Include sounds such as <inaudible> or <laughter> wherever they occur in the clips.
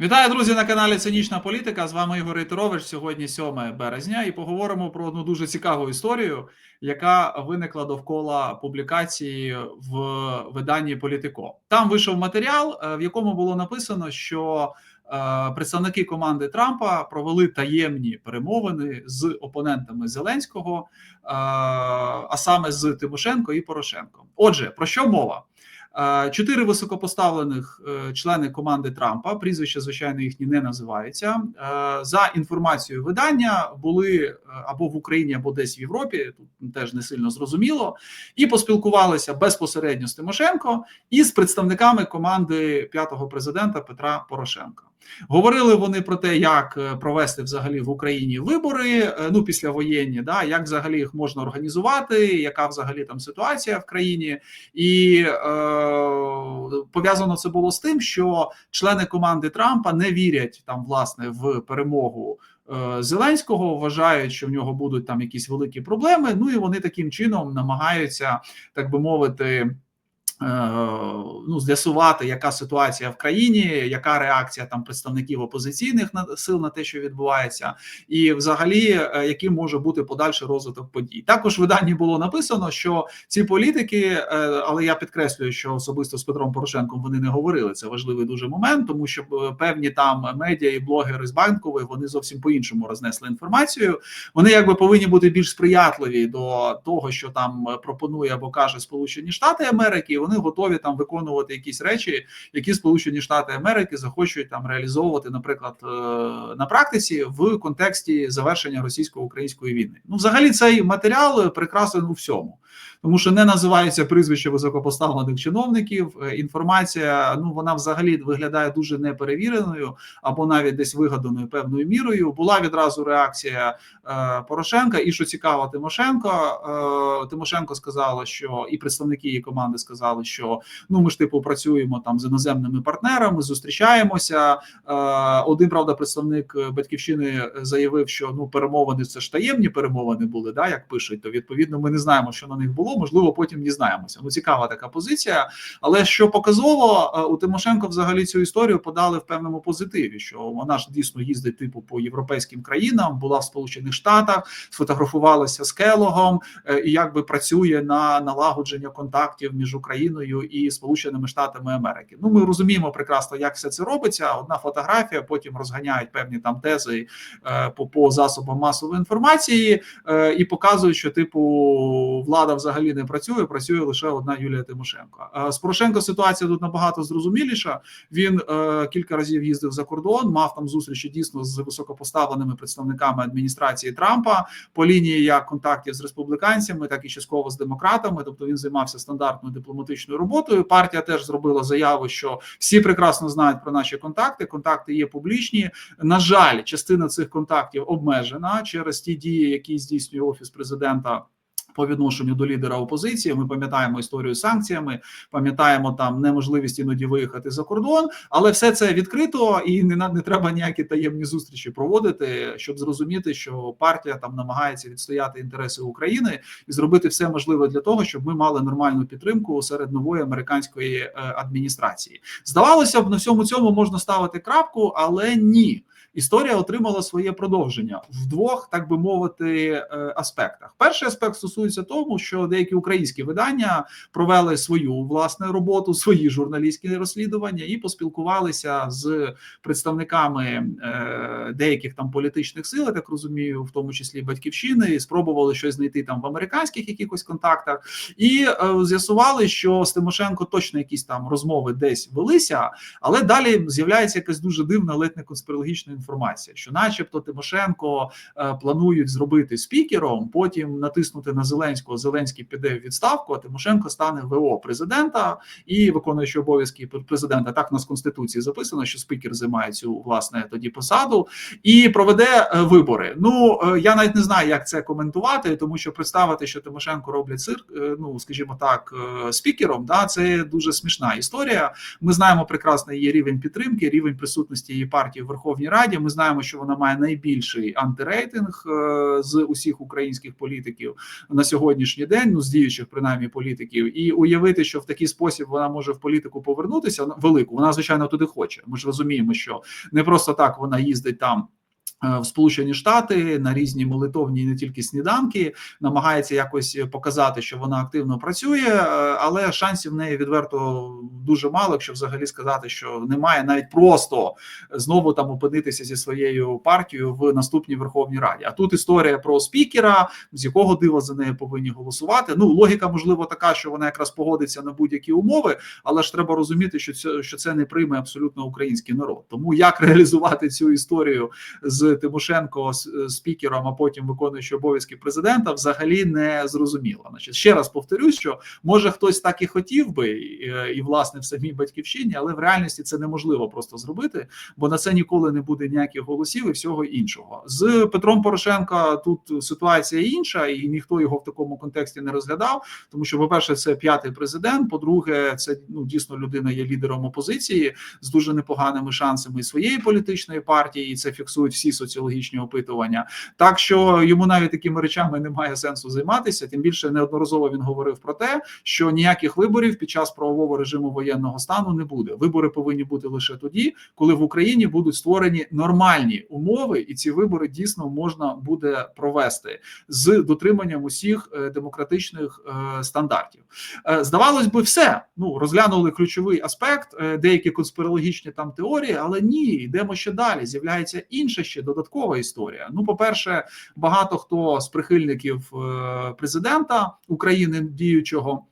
Вітаю, друзі, на каналі Цинічна Політика. З вами Ігор Ітерович. Сьогодні 7 березня, і поговоримо про одну дуже цікаву історію, яка виникла довкола публікації в виданні Політико. Там вийшов матеріал, е, в якому було написано, що е, представники команди Трампа провели таємні перемовини з опонентами Зеленського, е, а саме з Тимошенко і Порошенком. Отже, про що мова? Е, Чотири високопоставлених е, члени команди Трампа, прізвища, звичайно, їхні не називаються. Е, За інформацією видання були або в Україні, або десь в Європі. Тут теж не сильно зрозуміло, і поспілкувалися безпосередньо з Тимошенко і з представниками команди п'ятого президента Петра Порошенка. Говорили вони про те, як е, провести взагалі в Україні вибори, е, ну післявоєнні, да як взагалі їх можна організувати, яка взагалі там ситуація в країні, і е, пов'язано це було з тим, що члени команди Трампа не вірять там власне в перемогу. е, Зеленського вважають, що в нього будуть там якісь великі проблеми. Ну і вони таким чином намагаються, так би мовити, ну, з'ясувати, яка ситуація в країні, яка реакція там представників опозиційних сил на те, що відбувається, і взагалі е, яким може бути подальший розвиток подій. Також в виданні було написано, що ці політики, е, але я підкреслюю, що особисто з Петром Порошенком вони не говорили. Це важливий дуже момент, тому що е, певні там медіа і блогери з банкової вони зовсім по-іншому рознесли інформацію. Вони якби повинні бути більш сприятливі до того, що там е, пропонує або каже Сполучені Штати Америки. і Вони готові там виконувати якісь речі, які Сполучені Штати Америки захочуть там реалізовувати, наприклад, е, на практиці в контексті завершення російсько-української війни. Ну, взагалі, цей матеріал прекрасен у всьому, тому що не називається прізвище високопоставлених чиновників. е, Інформація ну вона взагалі виглядає дуже неперевіреною або навіть десь вигаданою певною мірою. Була відразу реакція е, Порошенка, і що цікаво, Тимошенко е, Тимошенко сказала, що і представники її команди сказали, що ну ми ж типу працюємо там з іноземними партнерами, зустрічаємося. Один правда, представник батьківщини заявив, що ну перемовини це ж таємні перемовини були, да, як пишуть. То відповідно ми не знаємо, що на них було. Можливо, потім дізнаємося. Ну цікава така позиція. Але що показово, е, у Тимошенко взагалі цю історію подали в певному позитиві, що вона ж дійсно їздить типу по європейським країнам, була в Сполучених Штатах, сфотографувалася з Келогом е, і якби працює на налагодження контактів між Україною і Сполученими Штатами Америки. Ну ми розуміємо прекрасно, як все це робиться. Одна фотографія, потім розганяють певні там тези е, по, по засобам масової інформації і показують, що типу влада взагалі не працює, працює лише одна Юлія Тимошенко. Е, З Порошенко ситуація тут набагато зрозуміліша. Він е, кілька разів їздив за кордон, мав там зустрічі дійсно з високопоставленими представниками адміністрації Трампа по лінії як контактів з республіканцями, так і частково з демократами. Тобто він займався стандартною дипломатичною роботою. Партія теж зробила заяву, що всі прекрасно знають про наші контакти. Контакти є публічні. На жаль, частина цих контактів обмежена через ті дії, які здійснює офіс президента. По відношенню до лідера опозиції, ми пам'ятаємо історію з санкціями, пам'ятаємо там неможливість іноді виїхати за кордон, але все це відкрито і не не треба ніякі таємні зустрічі проводити, щоб зрозуміти, що партія там намагається відстояти інтереси України і зробити все можливе для того, щоб ми мали нормальну підтримку серед нової американської е, адміністрації. Здавалося б, на всьому цьому можна ставити крапку, але ні. Історія отримала своє продовження в двох, так би мовити, е, аспектах. Перший аспект стосується тому, що деякі українські видання провели свою власне роботу, свої журналістські розслідування і поспілкувалися з представниками е, деяких там політичних сил, так розумію, в тому числі батьківщини, і спробували щось знайти там в американських якихось контактах, і е, з'ясували, що з Тимошенко точно якісь там розмови десь велися, але далі з'являється якась дуже дивна, ледь не конспірологічна інформація, що, начебто, Тимошенко е, планують зробити спікером, потім натиснути на Зеленського. Зеленський піде в відставку, а Тимошенко стане ВО президента і виконуючи обов'язки президента. Так у нас в конституції записано, що спікер займає цю власне тоді посаду і проведе е, вибори. Ну е, я навіть не знаю, як це коментувати, тому що представити, що Тимошенко роблять цирк, ну скажімо так, спікером, да це дуже смішна історія. Ми знаємо прекрасно її рівень підтримки, рівень присутності її партії в Верховній Раді. Раді. Ми знаємо, що вона має найбільший антирейтинг е, з усіх українських політиків на сьогоднішній день, ну з діючих принаймні політиків, і уявити, що в такий спосіб вона може в політику повернутися велику. Вона звичайно туди хоче. Ми ж розуміємо, що не просто так вона їздить там. Е, в Сполучені Штати на різні молитовні і не тільки сніданки намагається якось показати, що вона активно працює, е, але шансів в неї відверто дуже мало, якщо взагалі сказати, що немає навіть просто знову там опинитися зі своєю партією в наступній Верховній Раді. А тут історія про спікера, з якого дива за неї повинні голосувати. Ну логіка можливо така, що вона якраз погодиться на будь-які умови, але ж треба розуміти, що це що це не прийме абсолютно український народ. Тому як <laughs> реалізувати цю історію з Тимошенко е, спікером, а потім виконуючи обов'язки президента, взагалі не зрозуміло. Значить, ще раз повторюсь, що може хтось так і хотів би, і, е, власне в самій батьківщині, але в реальності це неможливо просто зробити, бо на це ніколи не буде ніяких голосів і всього іншого. З Петром Порошенка тут ситуація інша, і ніхто його в такому контексті не розглядав. Тому що, по перше, це п'ятий президент. По-друге, це ну дійсно людина є лідером опозиції з дуже непоганими шансами своєї політичної партії, і це фіксують всі соціологічні опитування. Так що йому навіть такими речами немає сенсу займатися. Тим більше неодноразово він говорив про те, що ніяких виборів під час правового режиму воєнного стану не буде. Вибори повинні бути лише тоді, коли в Україні будуть створені нормальні умови, і ці вибори дійсно можна буде провести з дотриманням усіх е, демократичних е, стандартів. Е, здавалось би, все ну розглянули ключовий аспект, деякі конспірологічні там теорії, але ні, йдемо ще далі. З'являється інша ще додаткова історія. Ну, по-перше, багато хто з прихильників е, президента України діючого.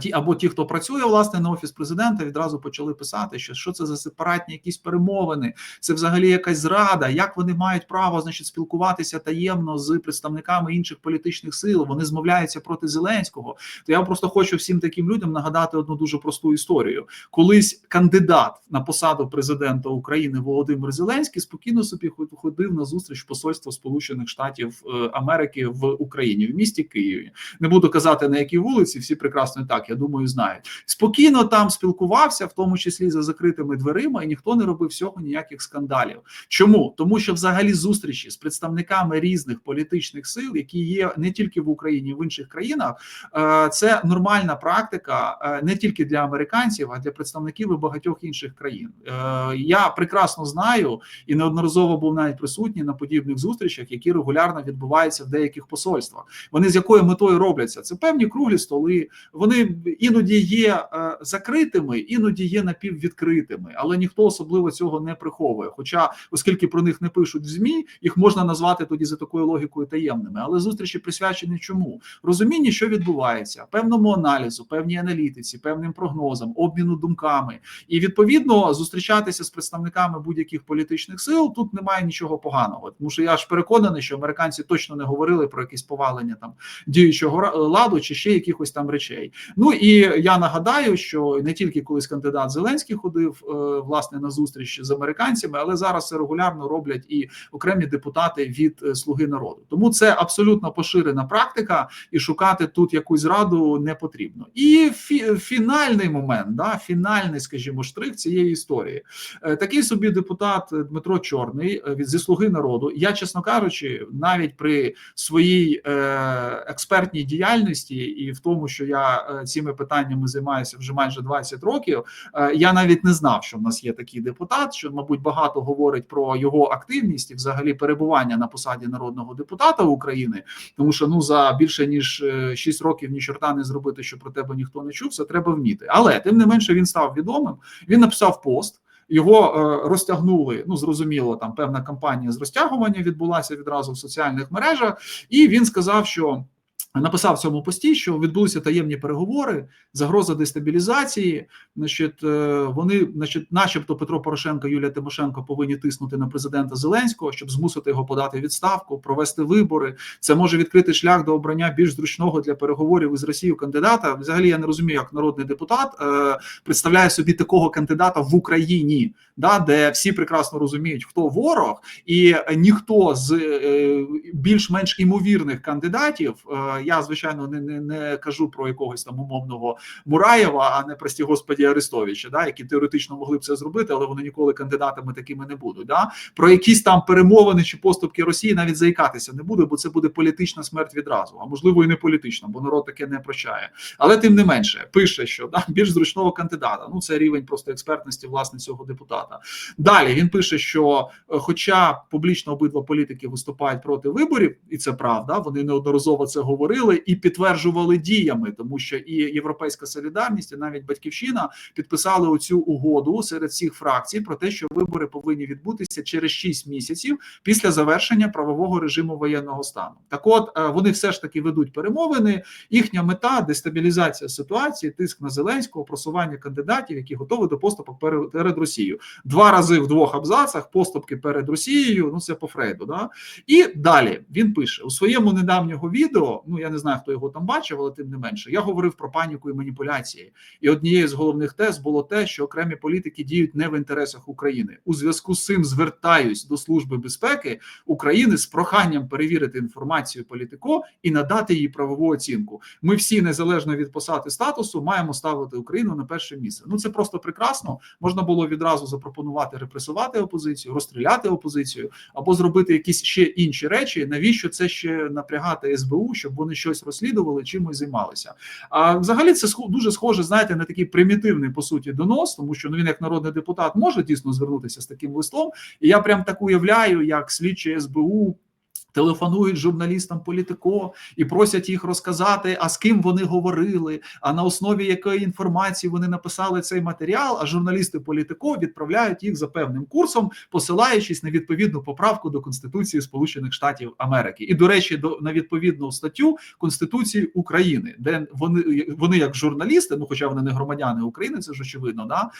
Ті або ті, хто працює власне на офіс президента, відразу почали писати, що що це за сепаратні якісь перемовини, це взагалі якась зрада. Як вони мають право значить спілкуватися таємно з представниками інших політичних сил? Вони змовляються проти Зеленського. То я просто хочу всім таким людям нагадати одну дуже просту історію. Колись кандидат на посаду президента України Володимир Зеленський спокійно собі ходив на зустріч посольства Сполучених Штатів е, Америки в Україні в місті Києві. Не буду казати на якій вулиці, всі прекрасно прекрасно так, я думаю, знають. Спокійно там спілкувався, в тому числі за закритими дверима, і ніхто не робив всього ніяких скандалів. Чому? Тому що взагалі зустрічі з представниками різних політичних сил, які є не тільки в Україні, в інших країнах, е, це нормальна практика е, не тільки для американців, а для представників і багатьох інших країн. Е, я прекрасно знаю і неодноразово був навіть присутній на подібних зустрічах, які регулярно відбуваються в деяких посольствах. Вони з якою метою робляться? Це певні круглі столи, вони іноді є е, закритими, іноді є напіввідкритими, але ніхто особливо цього не приховує. Хоча, оскільки про них не пишуть в змі, їх можна назвати тоді за такою логікою таємними. Але зустрічі присвячені чому розумінні, що відбувається, певному аналізу, певній аналітиці, певним прогнозам, обміну думками, і відповідно зустрічатися з представниками будь-яких політичних сил тут немає нічого поганого. Тому що я ж переконаний, що американці точно не говорили про якісь повалення там діючого ладу чи ще якихось там речей речей. Ну і я нагадаю, що не тільки колись кандидат Зеленський ходив е, власне на зустріч з американцями, але зараз це регулярно роблять і окремі депутати від е, Слуги народу. Тому це абсолютно поширена практика, і шукати тут якусь раду не потрібно. І фі фінальний момент, да, фінальний, скажімо, штрих цієї історії. Е, такий собі депутат Дмитро Чорний від зі слуги народу. Я, чесно кажучи, навіть при своїй експертній діяльності і в тому, що я Е, цими питаннями займаюся вже майже 20 років. Е, я навіть не знав, що в нас є такий депутат, що, мабуть, багато говорить про його активність і взагалі перебування на посаді народного депутата України, тому що ну за більше ніж 6 е, років ні чорта не зробити, що про тебе ніхто не чув, це треба вміти. Але тим не менше він став відомим. Він написав пост. Його розтягнули. Ну зрозуміло, там певна кампанія з розтягування відбулася відразу в соціальних мережах, і він сказав, що Написав в цьому пості, що відбулися таємні переговори, загроза дестабілізації. Значить, е, вони, значить, начебто, Петро Порошенко, Юлія Тимошенко повинні тиснути на президента Зеленського, щоб змусити його подати відставку, провести вибори. Це може відкрити шлях до обрання більш зручного для переговорів із Росією кандидата. Взагалі я не розумію, як народний депутат е, представляє собі такого кандидата в Україні, да, де всі прекрасно розуміють, хто ворог, і ніхто з е, більш-менш імовірних кандидатів. Я звичайно не не, не кажу про якогось там умовного Мураєва, а не прості господі Арестовича, да, які теоретично могли б це зробити, але вони ніколи кандидатами такими не будуть. Да? Про якісь там перемовини чи поступки Росії навіть заїкатися не буде, бо це буде політична смерть відразу, а можливо і не політична, бо народ таке не прощає. Але тим не менше пише, що да, більш зручного кандидата. Ну це рівень просто експертності власне цього депутата. Далі він пише, що, е, хоча публічно обидва політики виступають проти виборів, і це правда, вони неодноразово це говорили і підтверджували діями, тому що і Європейська солідарність, і навіть батьківщина підписали оцю угоду серед всіх фракцій про те, що вибори повинні відбутися через 6 місяців після завершення правового режиму воєнного стану. Так, от е, вони все ж таки ведуть перемовини. Їхня мета дестабілізація ситуації, тиск на Зеленського, просування кандидатів, які готові до поступок перед Росією. Два рази в двох абзацах поступки перед Росією. Ну це по Фрейду. Да? І далі він пише у своєму недавнього відео. Ну я не знаю, хто його там бачив, але тим не менше, я говорив про паніку і маніпуляції. І однією з головних тез було те, що окремі політики діють не в інтересах України. У зв'язку з цим звертаюсь до служби безпеки України з проханням перевірити інформацію політико і надати їй правову оцінку. Ми всі незалежно від посади статусу маємо ставити Україну на перше місце. Ну це просто прекрасно. Можна було відразу запропонувати репресувати опозицію, розстріляти опозицію або зробити якісь ще інші речі. Навіщо це ще напрягати СБУ, щоб вони щось розслідували, чимось займалися? А взагалі це дуже схоже, знаєте, на такий примітивний по суті донос, тому що ну він як народний депутат може дійсно звернутися з таким листом. І я прям так уявляю, як слідчі СБУ. Телефонують журналістам політико і просять їх розказати, а з ким вони говорили, а на основі якої інформації вони написали цей матеріал. А журналісти політико відправляють їх за певним курсом, посилаючись на відповідну поправку до Конституції Сполучених Штатів Америки, і до речі, до на відповідну статтю Конституції України, де вони вони як журналісти, ну хоча вони не громадяни України, це ж очевидно, да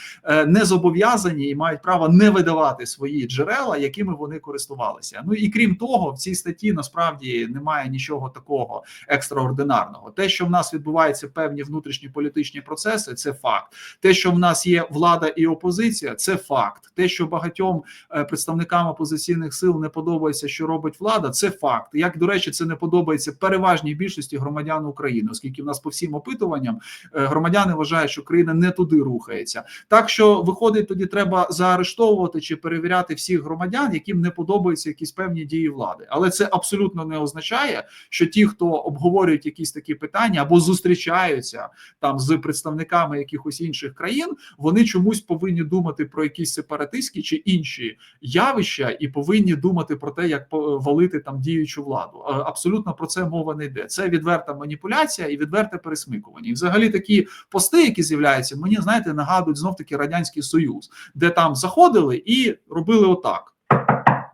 не зобов'язані і мають право не видавати свої джерела, якими вони користувалися. Ну і крім того, в цій статті насправді немає нічого такого екстраординарного. Те, що в нас відбуваються певні внутрішні політичні процеси, це факт. Те, що в нас є влада і опозиція, це факт. Те, що багатьом е, представникам опозиційних сил не подобається, що робить влада, це факт. Як до речі, це не подобається переважній більшості громадян України, оскільки в нас по всім опитуванням е, громадяни вважають, що країна не туди рухається. Так що виходить, тоді треба заарештовувати чи перевіряти всіх громадян, яким не подобаються якісь певні дії влади, але це абсолютно не означає, що ті, хто обговорюють якісь такі питання або зустрічаються там з представниками якихось інших країн, вони чомусь повинні думати про якісь сепаратистські чи інші явища, і повинні думати про те, як валити там діючу владу. Абсолютно про це мова не йде. Це відверта маніпуляція і відверте пересмикування. І взагалі такі пости, які з'являються, мені знаєте, нагадують знов таки радянський союз, де там заходили і робили отак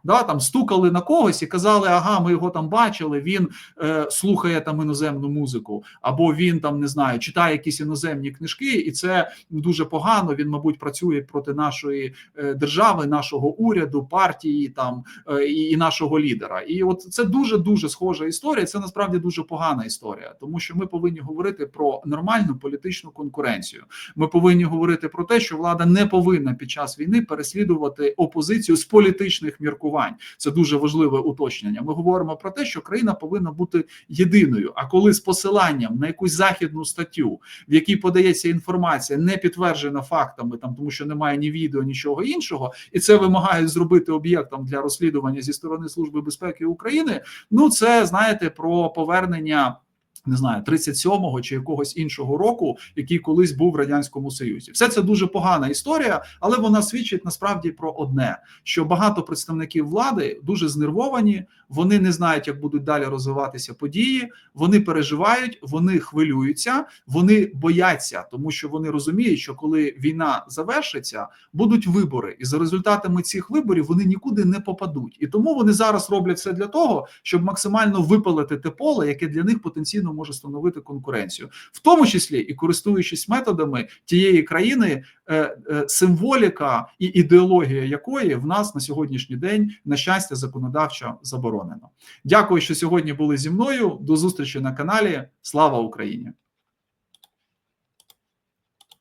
да, там стукали на когось і казали, ага, ми його там бачили. Він е, слухає там іноземну музику, або він там не знаю, читає якісь іноземні книжки, і це дуже погано. Він, мабуть, працює проти нашої е, держави, нашого уряду, партії там е, і, нашого лідера. І от це дуже дуже схожа історія. Це насправді дуже погана історія, тому що ми повинні говорити про нормальну політичну конкуренцію. Ми повинні говорити про те, що влада не повинна під час війни переслідувати опозицію з політичних міркувань формувань. Це дуже важливе уточнення. Ми говоримо про те, що країна повинна бути єдиною. А коли з посиланням на якусь західну статтю, в якій подається інформація, не підтверджена фактами, там тому що немає ні відео, нічого іншого, і це вимагають зробити об'єктом для розслідування зі сторони служби безпеки України. Ну це знаєте про повернення не знаю, 37-го чи якогось іншого року, який колись був в радянському союзі, все це дуже погана історія, але вона свідчить насправді про одне: що багато представників влади дуже знервовані, вони не знають, як будуть далі розвиватися події. Вони переживають, вони хвилюються, вони бояться, тому що вони розуміють, що коли війна завершиться, будуть вибори, і за результатами цих виборів вони нікуди не попадуть. І тому вони зараз роблять все для того, щоб максимально випалити те поле, яке для них потенційно може становити конкуренцію, в тому числі і користуючись методами тієї країни, е, е, символіка і ідеологія якої в нас на сьогоднішній день на щастя законодавчо заборонено. Дякую, що сьогодні були зі мною. До зустрічі на каналі. Слава Україні!